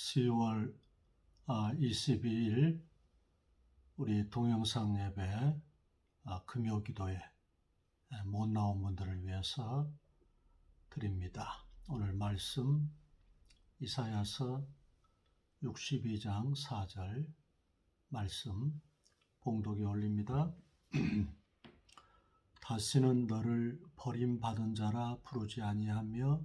10월 22일 우리 동영상 예배 아, 금요 기도에 못 나온 분들을 위해서 드립니다. 오늘 말씀 이사야서 62장 4절 말씀 봉독에 올립니다. 다시는 너를 버림받은 자라 부르지 아니하며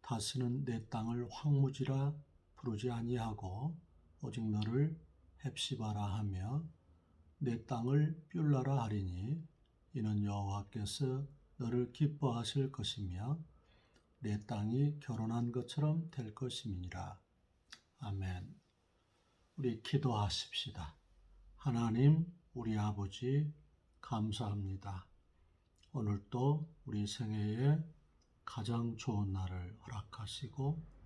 다시는 내 땅을 황무지라 부르지 아니하고 오직 너를 헵시바라 하며 내 땅을 뷸라라 하리니 이는 여호와께서 너를 기뻐하실 것이며 내 땅이 결혼한 것처럼 될 것임이니라. 아멘. 우리 기도하십시다. 하나님, 우리 아버지, 감사합니다. 오늘도 우리 생애에 가장 좋은 날을 허락하시고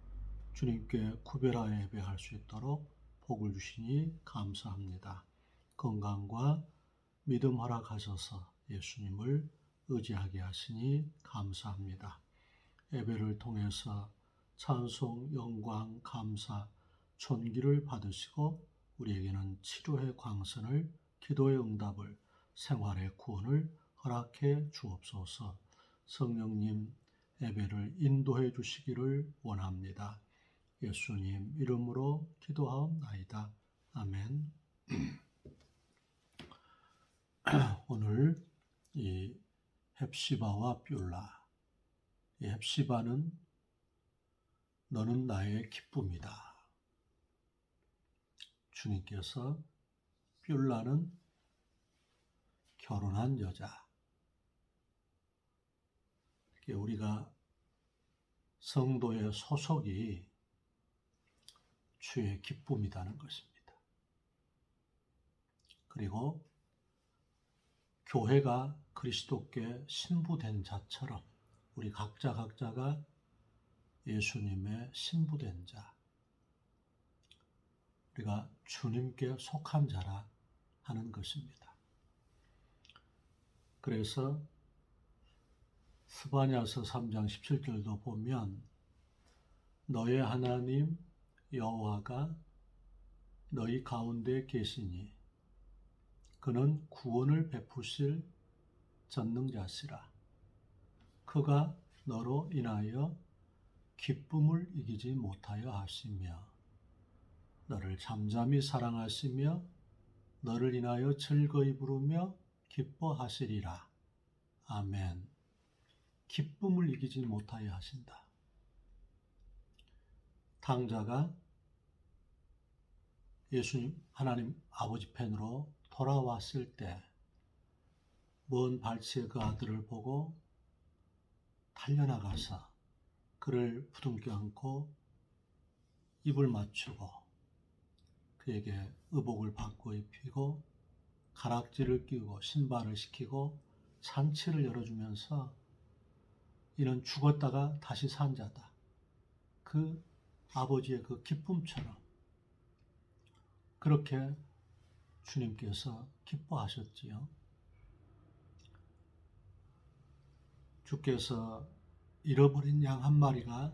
주님께 구별하여 예배할 수 있도록 복을 주시니 감사합니다. 건강과 믿음 허락하셔서 예수님을 의지하게 하시니 감사합니다. 예배를 통해서 찬송, 영광, 감사, 존귀를 받으시고 우리에게는 치료의 광선을, 기도의 응답을, 생활의 구원을 허락해 주옵소서. 성령님 예배를 인도해 주시기를 원합니다. 예수님 이름으로 기도하옵나이다. 아멘. 오늘 이 헵시바와 뷸라. 이 헵시바는 너는 나의 기쁨이다. 주님께서 뷸라는 결혼한 여자. 우리가 성도의 소속이 주의 기쁨이라는 것입니다. 그리고 교회가 그리스도께 신부된 자처럼 우리 각자 각자가 예수님의 신부된 자, 우리가 주님께 속한 자라 하는 것입니다. 그래서 스바냐서 3장 17절도 보면 너의 하나님 여호와가 너희 가운데 계시니 그는 구원을 베푸실 전능자시라. 그가 너로 인하여 기쁨을 이기지 못하여 하시며 너를 잠잠히 사랑하시며 너를 인하여 즐거이 부르며 기뻐하시리라. 아멘. 기쁨을 이기지 못하여 하신다. 탕자가 예수님 하나님 아버지 팬으로 돌아왔을 때 먼 발치의 그 아들을 보고 달려나가서 그를 부둥켜 안고 입을 맞추고 그에게 의복을 바꿔 입히고 가락지를 끼우고 신발을 시키고 잔치를 열어주면서 이는 죽었다가 다시 산 자다. 그 아버지의 그 기쁨처럼 그렇게 주님께서 기뻐하셨지요. 주께서 잃어버린 양 한 마리가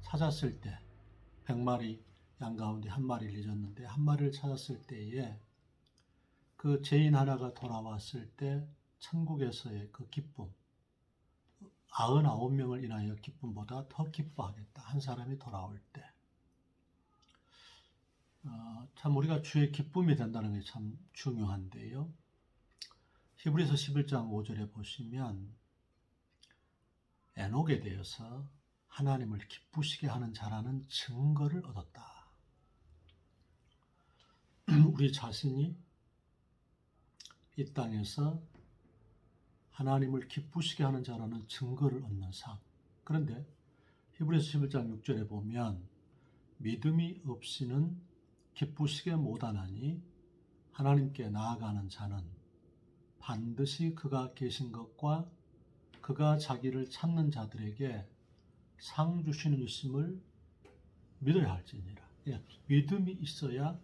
찾았을 때, 백 마리 양 가운데 한 마리를 잊었는데 한 마리를 찾았을 때에 그 죄인 하나가 돌아왔을 때 천국에서의 그 기쁨, 아흔아홉 명을 인하여 기쁨보다 더 기뻐하겠다. 한 사람이 돌아올 때. 어, 참 우리가 주의 기쁨이 된다는 게 참 중요한데요. 히브리서 11장 5절에 보시면 에녹에 대해서 하나님을 기쁘시게 하는 자라는 증거를 얻었다. 우리 자신이 이 땅에서 하나님을 기쁘시게 하는 자라는 증거를 얻는 삶. 그런데 히브리서 11장 6절에 보면 믿음이 없이는 기쁘시게 못하나니 하나님께 나아가는 자는 반드시 그가 계신 것과 그가 자기를 찾는 자들에게 상 주시는 있음을 믿어야 할지니라. 예, 믿음이 있어야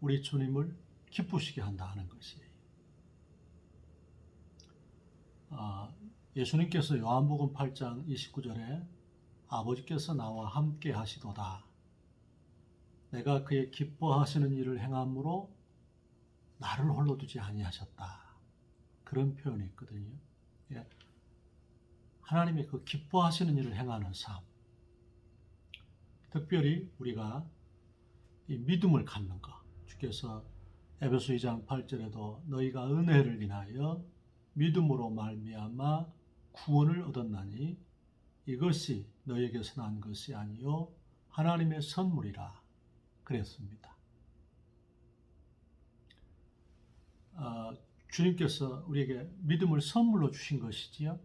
우리 주님을 기쁘시게 한다 하는 것이에요. 아, 예수님께서 요한복음 8장 29절에 아버지께서 나와 함께 하시도다. 내가 그의 기뻐하시는 일을 행함으로 나를 홀로 두지 아니하셨다. 그런 표현이 있거든요. 예. 하나님의 그 기뻐하시는 일을 행하는 삶. 특별히 우리가 이 믿음을 갖는 것. 주께서 에베소 2장 8절에도 너희가 은혜를 인하여 믿음으로 말미암아 구원을 얻었나니 이것이 너에게서 난 것이 아니요 하나님의 선물이라 그랬습니다. 어, 주님께서 우리에게 믿음을 선물로 주신 것이지요.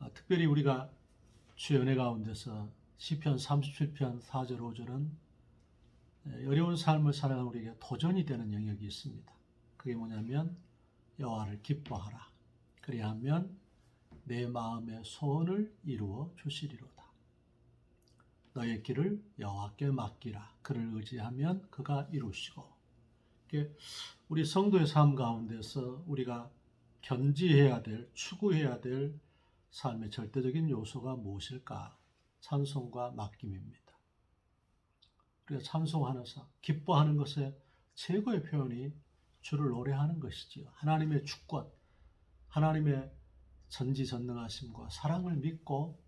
어, 특별히 우리가 주의 은혜 가운데서 시편 37편 4절 5절은 어려운 삶을 살아가는 우리에게 도전이 되는 영역이 있습니다. 그게 뭐냐면 여호와를 기뻐하라. 그리하면 내 마음의 소원을 이루어 주시리로다. 너의 길을 여호와께 맡기라. 그를 의지하면 그가 이루시고. 우리 성도의 삶 가운데서 우리가 견지해야 될, 추구해야 될 삶의 절대적인 요소가 무엇일까? 찬송과 맡김입니다. 찬송하는 삶, 기뻐하는 것의 최고의 표현이 주를 노래하는 것이지요. 하나님의 주권, 하나님의 전지전능하심과 사랑을 믿고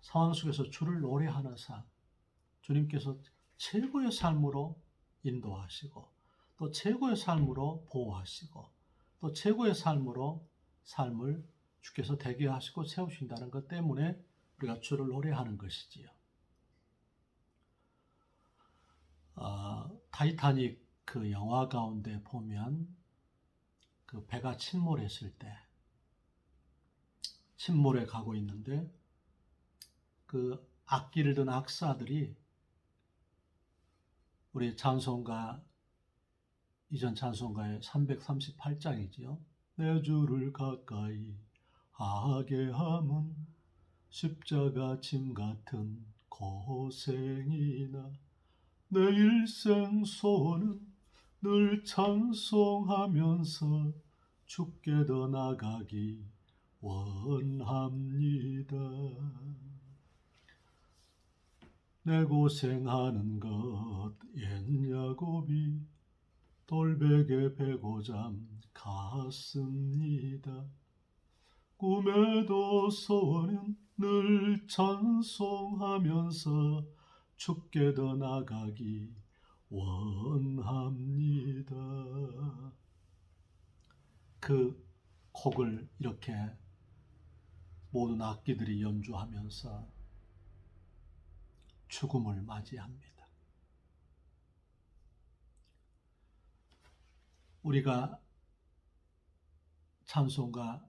상황 속에서 주를 노래하는 삶, 주님께서 최고의 삶으로 인도하시고 또 최고의 삶으로 보호하시고 또 최고의 삶으로 삶을 주께서 되게 하시고 세우신다는 것 때문에 우리가 주를 노래하는 것이지요. 어, 타이타닉 그 영화 가운데 보면 그 배가 침몰했을 때 침몰에 가고 있는데 그 악기를 든 악사들이 우리 찬송가 이전 찬송가의 338장이지요. 내 주를 가까이 하게 함은 십자가 짐 같은 고생이나 내 일생 소원은 늘 찬송하면서 죽게 더 나가기 원합니다. 내 고생하는 것 옛야곱이 돌베개 베고 잠 갔습니다. 꿈에도 소원은 늘 찬송하면서 죽게 더 나가기 원합니다. 그 곡을 이렇게 모든 악기들이 연주하면서 죽음을 맞이합니다. 우리가 찬송가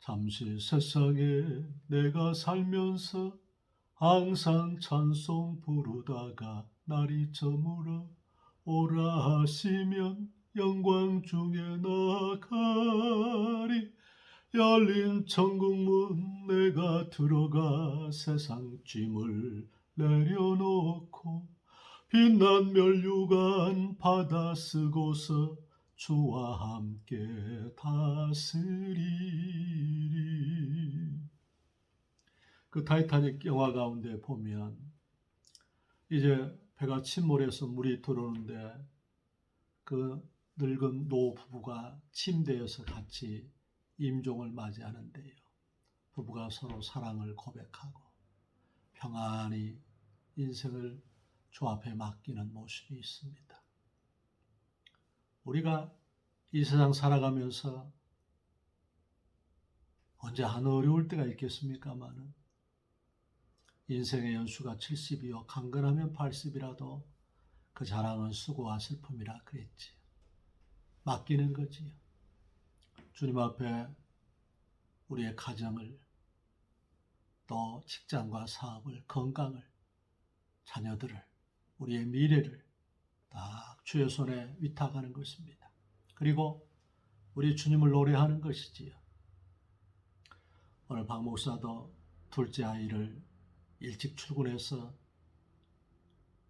잠시 세상에 내가 살면서 항상 찬송 부르다가 날이 저물어 오라 하시면 영광 중에 나가리 열린 천국문 내가 들어가 세상 짐을 내려놓고 빛난 멸류관 받아 쓰고서 주와 함께 다스리리 그 타이타닉 영화 가운데 보면 이제 배가 침몰해서 물이 들어오는데 그 늙은 노 부부가 침대에서 같이 임종을 맞이하는데요. 부부가 서로 사랑을 고백하고 평안히 인생을 주 앞에 맡기는 모습이 있습니다. 우리가 이 세상 살아가면서 언제 안 어려울 때가 있겠습니까마는 인생의 연수가 70이요 강건하면 80이라도 그 자랑은 수고와 슬픔이라 그랬지. 맡기는 거지요. 주님 앞에 우리의 가정을 또 직장과 사업을 건강을 자녀들을 우리의 미래를 딱 주의 손에 위탁하는 것입니다. 그리고 우리 주님을 노래하는 것이지요. 오늘 박 목사도 둘째 아이를 일찍 출근해서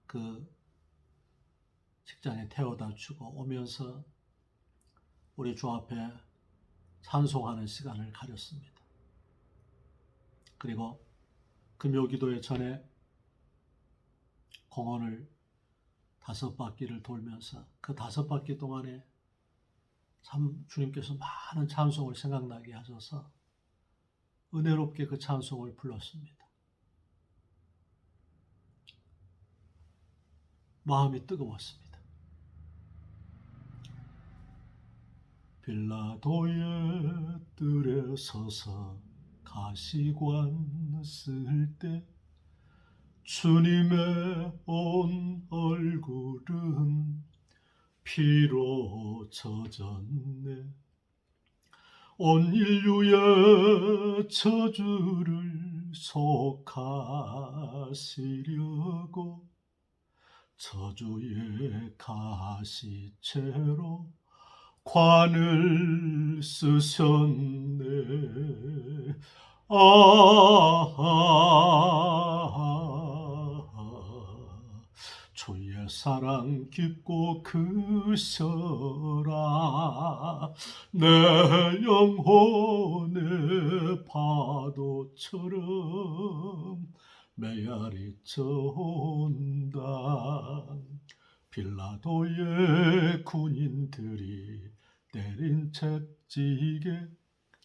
그 직장에 태워다 주고 오면서 우리 주 앞에 찬송하는 시간을 가졌습니다. 그리고 금요 기도회 전에 공원을 다섯 바퀴를 돌면서 그 다섯 바퀴 동안에 참 주님께서 많은 찬송을 생각나게 하셔서 은혜롭게 그 찬송을 불렀습니다. 마음이 뜨거웠습니다. 빌라도의 뜰에 서서 가시관 쓸 때 주님의 온 얼굴은 피로 젖었네. 온 인류의 저주를 속하시려고 저주의 가시채로 관을 쓰셨네. 아, 주의 사랑 깊고 크셔라. 내 영혼의 파도처럼 메아리 쳐 온다. 빌라도의 군인들이 때린 채찍에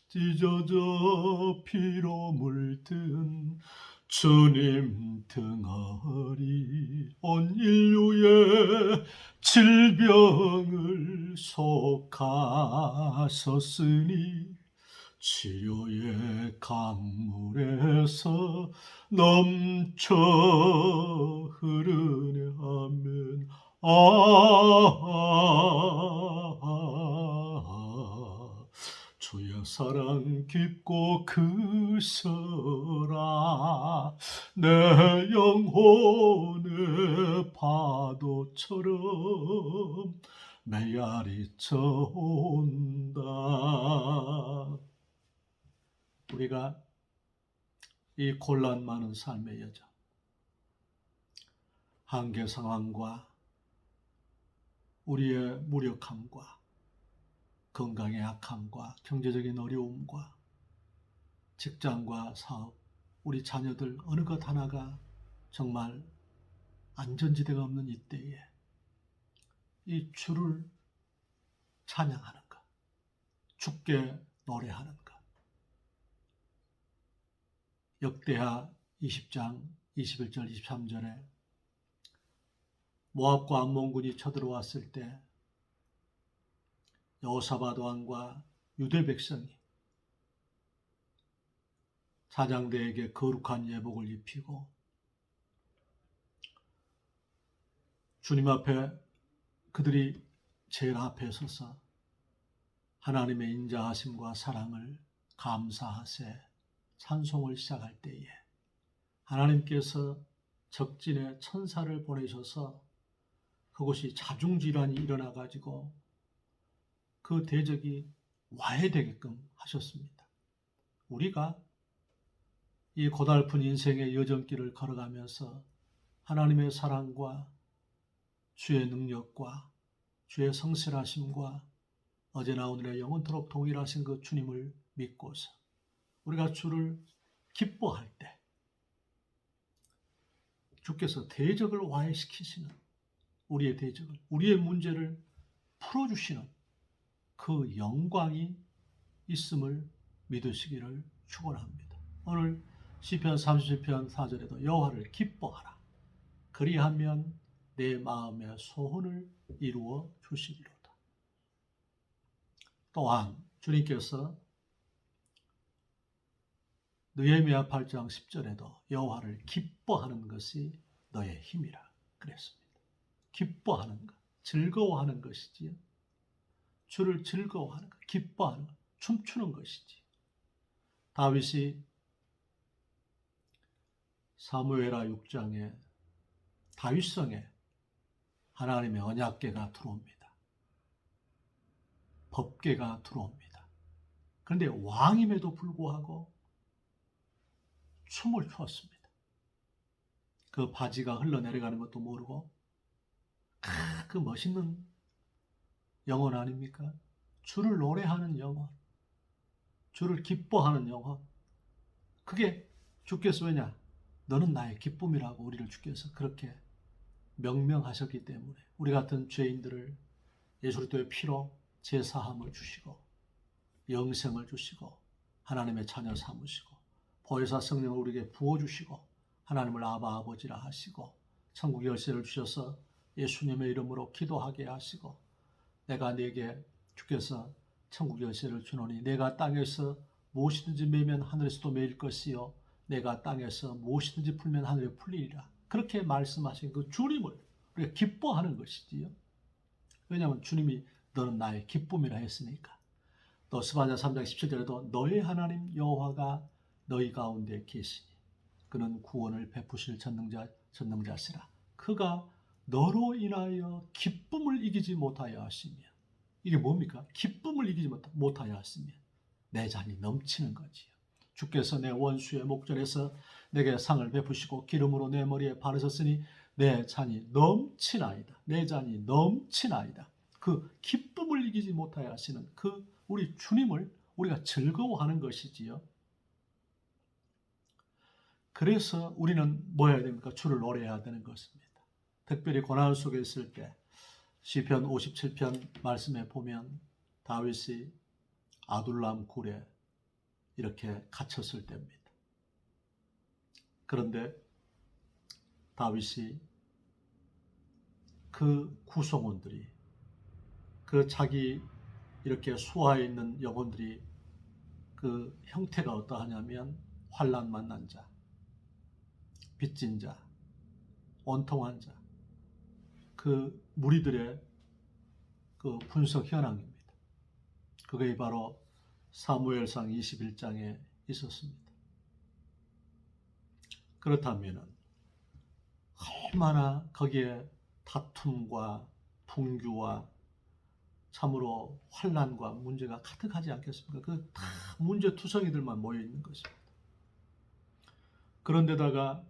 찢어져 피로 물든 주님 등허리 온 인류의 질병을 속하셨으니 치료의 강물에서 넘쳐 흐르네 하면 아, 주의 사랑 깊고 크셔라. 내 영혼의 파도처럼 메아리쳐 온다. 우리가 이 곤란 많은 삶의 여정 한계 상황과 우리의 무력함과 건강의 약함과 경제적인 어려움과 직장과 사업, 우리 자녀들 어느 것 하나가 정말 안전지대가 없는 이때에 이 주를 찬양하는 것, 주께 노래하는 것. 역대하 20장 21절 23절에 모압과 암몬군이 쳐들어왔을 때 여호사밧 왕과 유대 백성이 사장대에게 거룩한 예복을 입히고 주님 앞에 그들이 제일 앞에 서서 하나님의 인자하심과 사랑을 감사하세 찬송을 시작할 때에 하나님께서 적진에 천사를 보내셔서 그곳이 자중질환이 일어나 가지고 그 대적이 와해되게끔 하셨습니다. 우리가 이 고달픈 인생의 여정길을 걸어가면서 하나님의 사랑과 주의 능력과 주의 성실하심과 어제나 오늘의 영원토록 동일하신 그 주님을 믿고서 우리가 주를 기뻐할 때 주께서 대적을 와해시키시는 우리의 대적을 우리의 문제를 풀어주시는 그 영광이 있음을 믿으시기를 축원합니다. 오늘 시편 37편 4절에도 여호와를 기뻐하라. 그리하면 내 마음의 소원을 이루어 주시리로다. 또한 주님께서 느헤미야 8장 10절에도 여호와를 기뻐하는 것이 너의 힘이라 그랬습니다. 기뻐하는 것, 즐거워하는 것이지요. 주를 즐거워하는 것, 기뻐하는 것, 춤추는 것이지. 다윗이 사무엘하 6장에 다윗성에 하나님의 언약계가 들어옵니다. 법계가 들어옵니다. 그런데 왕임에도 불구하고 춤을 추었습니다. 그 바지가 흘러내려가는 것도 모르고 아, 그 멋있는 영혼 아닙니까? 주를 노래하는 영혼, 주를 기뻐하는 영혼. 그게 주께서 왜냐? 너는 나의 기쁨이라고 우리를 주께서 그렇게 명명하셨기 때문에 우리 같은 죄인들을 예수 그리스도의 피로 제 사함을 주시고 영생을 주시고 하나님의 자녀 삼으시고 보혜사 성령을 우리에게 부어 주시고 하나님을 아바 아버지라 하시고 천국 열쇠를 주셔서 예수님의 이름으로 기도하게 하시고 내가 네게 주께서 천국 열쇠를 주노니 내가 땅에서 무엇이든지 매면 하늘에서도 매일 것이요 내가 땅에서 무엇이든지 풀면 하늘에 풀리리라. 그렇게 말씀하신 그 주님을 우리가 기뻐하는 것이지요. 왜냐하면 주님이 너는 나의 기쁨이라 했으니까. 또 스바냐 3장 17절에도 너의 하나님 여호와가 너희 가운데 계시니 그는 구원을 베푸실 전능자 전능자시라. 그가 너로 인하여 기쁨을 이기지 못하여 하시며 이게 뭡니까? 기쁨을 이기지 못- 못하여 하시며 내 잔이 넘치는 거지요. 주께서 내 원수의 목전에서 내게 상을 베푸시고 기름으로 내 머리에 바르셨으니 내 잔이 넘치나이다. 내 잔이 넘치나이다. 그 기쁨을 이기지 못하여 하시는 그 우리 주님을 우리가 즐거워하는 것이지요. 그래서 우리는 뭐 해야 됩니까? 주를 노래해야 되는 것입니다. 특별히 고난 속에 있을 때 시편 57편 말씀에 보면 다윗이 아둘람 굴에 이렇게 갇혔을 때입니다. 그런데 다윗이 그 구성원들이 그 자기 이렇게 수하에 있는 영혼들이 그 형태가 어떠하냐면 환란 만난 자, 빚진 자, 원통한 자, 그 무리들의 그 분석 현황입니다. 그게 바로 사무엘상 21장에 있었습니다. 그렇다면 얼마나 거기에 다툼과 분규와 참으로 환란과 문제가 가득하지 않겠습니까? 그 다 문제 투성이들만 모여 있는 것입니다. 그런데다가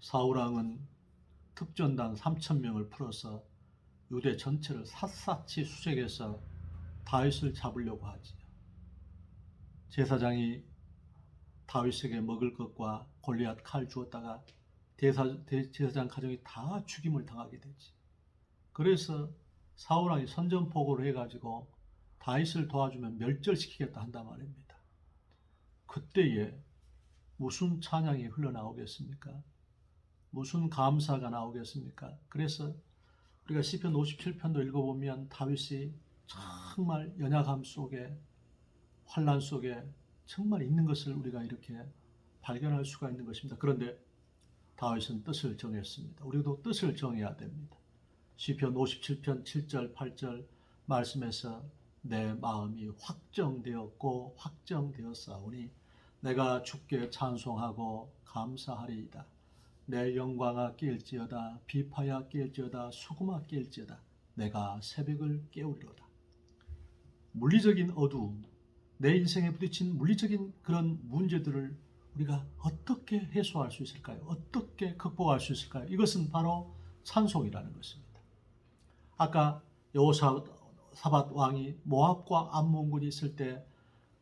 사울왕은 특전단 3천 명을 풀어서 유대 전체를 샅샅이 수색해서 다윗을 잡으려고 하지요. 제사장이 다윗에게 먹을 것과 골리앗 칼 주었다가 대사, 대, 제사장 가정이 다 죽임을 당하게 되지. 그래서 사울왕이 선전포고를 해가지고 다윗을 도와주면 멸절시키겠다 한단 말입니다. 그때에 무슨 찬양이 흘러나오겠습니까? 무슨 감사가 나오겠습니까? 그래서 우리가 시편 57편도 읽어보면 다윗이 정말 연약함 속에 환란 속에 정말 있는 것을 우리가 이렇게 발견할 수가 있는 것입니다. 그런데 다윗은 뜻을 정했습니다. 우리도 뜻을 정해야 됩니다. 시편 57편 7절 8절 말씀에서 내 마음이 확정되었고 확정되었사오니 내가 주께 찬송하고 감사하리이다. 내 영광아 깰지어다 비파야 깰지어다 수금아 깰지어다 내가 새벽을 깨우리로다. 물리적인 어두움, 내 인생에 부딪힌 물리적인 그런 문제들을 우리가 어떻게 해소할 수 있을까요? 어떻게 극복할 수 있을까요? 이것은 바로 찬송이라는 것입니다. 아까 여호사밧 왕이 모압과 암몬군이 있을 때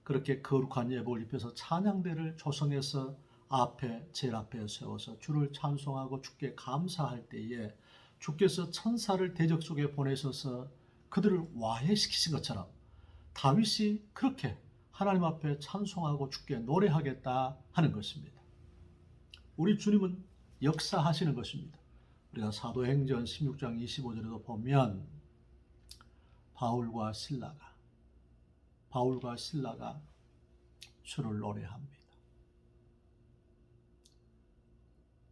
그렇게 거룩한 예복을 입혀서 찬양대를 조성해서 앞에 제일 앞에 세워서 주를 찬송하고 주께 감사할 때에 주께서 천사를 대적 속에 보내셔서 그들을 와해시키신 것처럼 다윗이 그렇게 하나님 앞에 찬송하고 주께 노래하겠다 하는 것입니다. 우리 주님은 역사하시는 것입니다. 우리가 사도행전 16장 25절에도 보면 바울과 신라가 바울과 신라가 주를 노래합니다.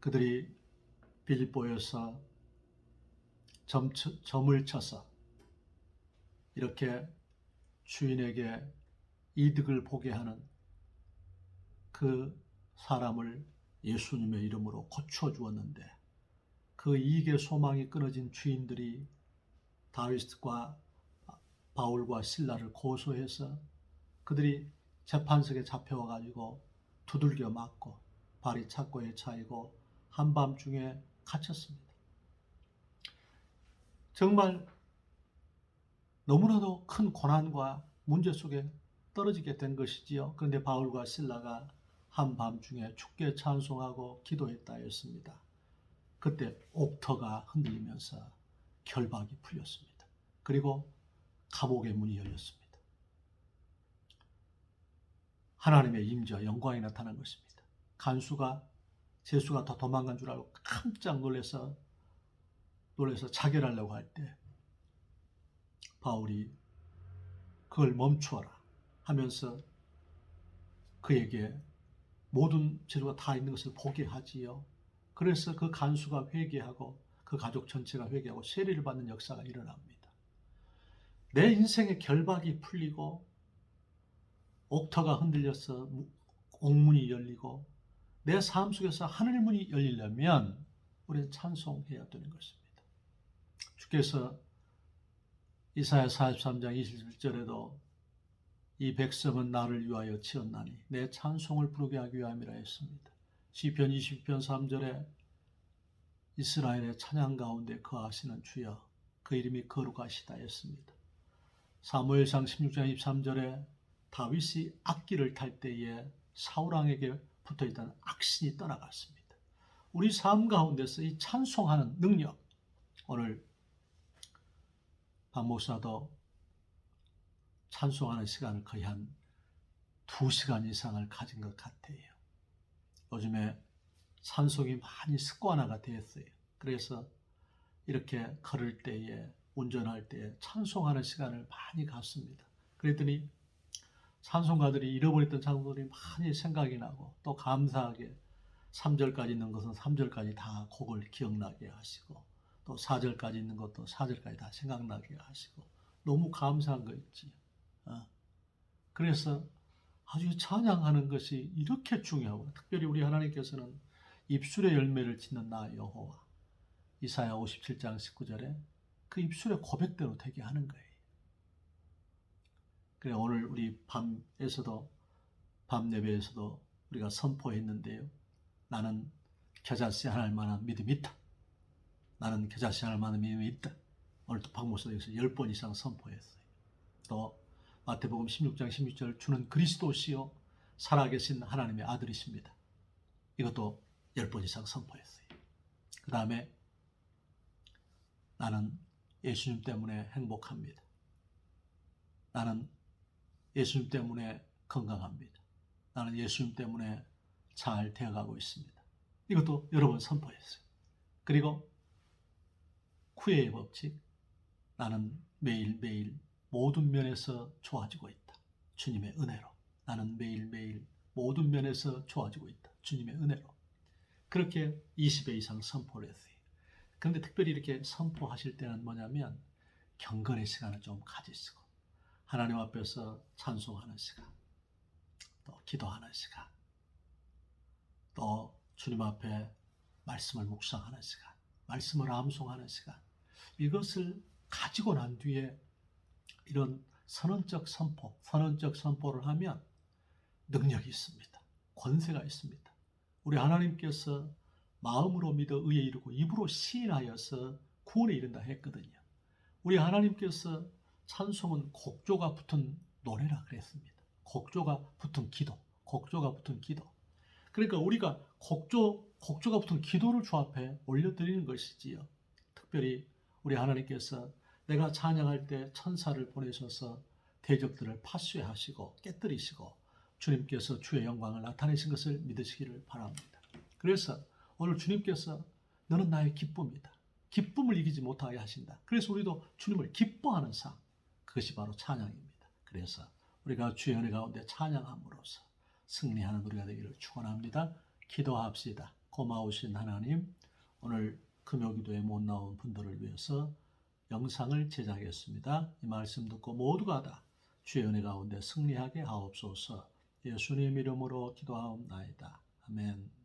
그들이 빌립보에서 점, 점을 쳐서 이렇게 주인에게 이득을 보게 하는 그 사람을 예수님의 이름으로 고쳐 주었는데 그 이익의 소망이 끊어진 주인들이 다윗과 바울과 신라를 고소해서 그들이 재판석에 잡혀와 가지고 두들겨 맞고 발이 착고에 차이고 한밤중에 갇혔습니다. 정말 너무나도 큰 고난과 문제 속에 떨어지게 된 것이지요. 그런데 바울과 신라가 한밤중에 축게 찬송하고 기도했다 했습니다. 그때 옥터가 흔들리면서 결박이 풀렸습니다. 그리고 감옥의 문이 열렸습니다. 하나님의 임재와 영광이 나타난 것입니다. 간수가 제수가 더 도망간 줄 알고 깜짝 놀라서 놀라서 자결하려고 할 때 바울이 그걸 멈추어라 하면서 그에게 모든 재료가 다 있는 것을 보게 하지요. 그래서 그 간수가 회개하고 그 가족 전체가 회개하고 세례를 받는 역사가 일어납니다. 내 인생의 결박이 풀리고 옥터가 흔들려서 옥문이 열리고 내 삶 속에서 하늘 문이 열리려면 우리는 찬송해야 되는 것입니다. 주께서 이사야 43장 21절에도 이 백성은 나를 위하여 지었나니 내 찬송을 부르게 하기 위함이라 했습니다. 시편 20편 3절에 이스라엘의 찬양 가운데 거하시는 주여 그 이름이 거룩하시다 했습니다. 사무엘상 16장 23절에 다윗이 악기를 탈 때에 사울왕에게 붙어있던 악신이 떠나갔습니다. 우리 삶 가운데서 이 찬송하는 능력 오늘 박 목사도 찬송하는 시간을 거의 한두 시간 이상을 가진 것 같아요. 요즘에 찬송이 많이 습관화가 되었어요. 그래서 이렇게 걸을 때에 운전할 때에 찬송하는 시간을 많이 갖습니다. 그랬더니 찬송가들이 잃어버렸던 찬송들이 많이 생각이 나고 또 감사하게 3절까지 있는 것은 3절까지 다 곡을 기억나게 하시고 또 4절까지 있는 것도 4절까지 다 생각나게 하시고 너무 감사한 거 있지. 어. 그래서 아주 찬양하는 것이 이렇게 중요하고 특별히 우리 하나님께서는 입술의 열매를 짓는 나 여호와 이사야 57장 19절에 그 입술의 고백대로 되게 하는 거예요. 그래 오늘 우리 밤에서도 밤 예배에서도 우리가 선포했는데요. 나는 겨자씨 하나님 만한 믿음이 있다. 나는 겨자씨 하나님 만한 믿음이 있다. 오늘도 박목사에서 10번 이상 선포했어요. 또 마태복음 16장 16절 주는 그리스도시요 살아계신 하나님의 아들이십니다. 이것도 10번 이상 선포했어요. 그 다음에 나는 예수님 때문에 행복합니다. 나는 예수님 때문에 건강합니다. 나는 예수님 때문에 잘 되어가고 있습니다. 이것도 여러 번 선포했어요. 그리고 후회의 법칙. 나는 매일매일 모든 면에서 좋아지고 있다. 주님의 은혜로. 나는 매일매일 모든 면에서 좋아지고 있다. 주님의 은혜로. 그렇게 20회 이상 선포를 했어요. 그런데 특별히 이렇게 선포하실 때는 뭐냐면 경건의 시간을 좀 가지시고 하나님 앞에서 찬송하는 시간, 또 기도하는 시간, 또 주님 앞에 말씀을 묵상하는 시간, 말씀을 암송하는 시간, 이것을 가지고 난 뒤에 이런 선언적 선포, 선언적 선포를 하면 능력이 있습니다. 권세가 있습니다. 우리 하나님께서 마음으로 믿어 의에 이르고 입으로 시인하여서 구원에 이른다 했거든요. 우리 하나님께서 찬송은 곡조가 붙은 노래라 그랬습니다. 곡조가 붙은 기도, 곡조가 붙은 기도. 그러니까 우리가 곡조, 곡조가 붙은 기도를 주 앞에 올려드리는 것이지요. 특별히 우리 하나님께서 내가 찬양할 때 천사를 보내셔서 대적들을 파쇄하시고 깨뜨리시고 주님께서 주의 영광을 나타내신 것을 믿으시기를 바랍니다. 그래서 오늘 주님께서 너는 나의 기쁨이다. 기쁨을 이기지 못하게 하신다. 그래서 우리도 주님을 기뻐하는 삶. 그것이 바로 찬양입니다. 그래서 우리가 주의 은혜 가운데 찬양함으로써 승리하는 우리가 되기를 축원합니다. 기도합시다. 고마우신 하나님, 오늘 금요기도에 못 나온 분들을 위해서 영상을 제작했습니다. 이 말씀 듣고 모두가 다 주의 은혜 가운데 승리하게 하옵소서. 예수님 이름으로 기도하옵나이다. 아멘.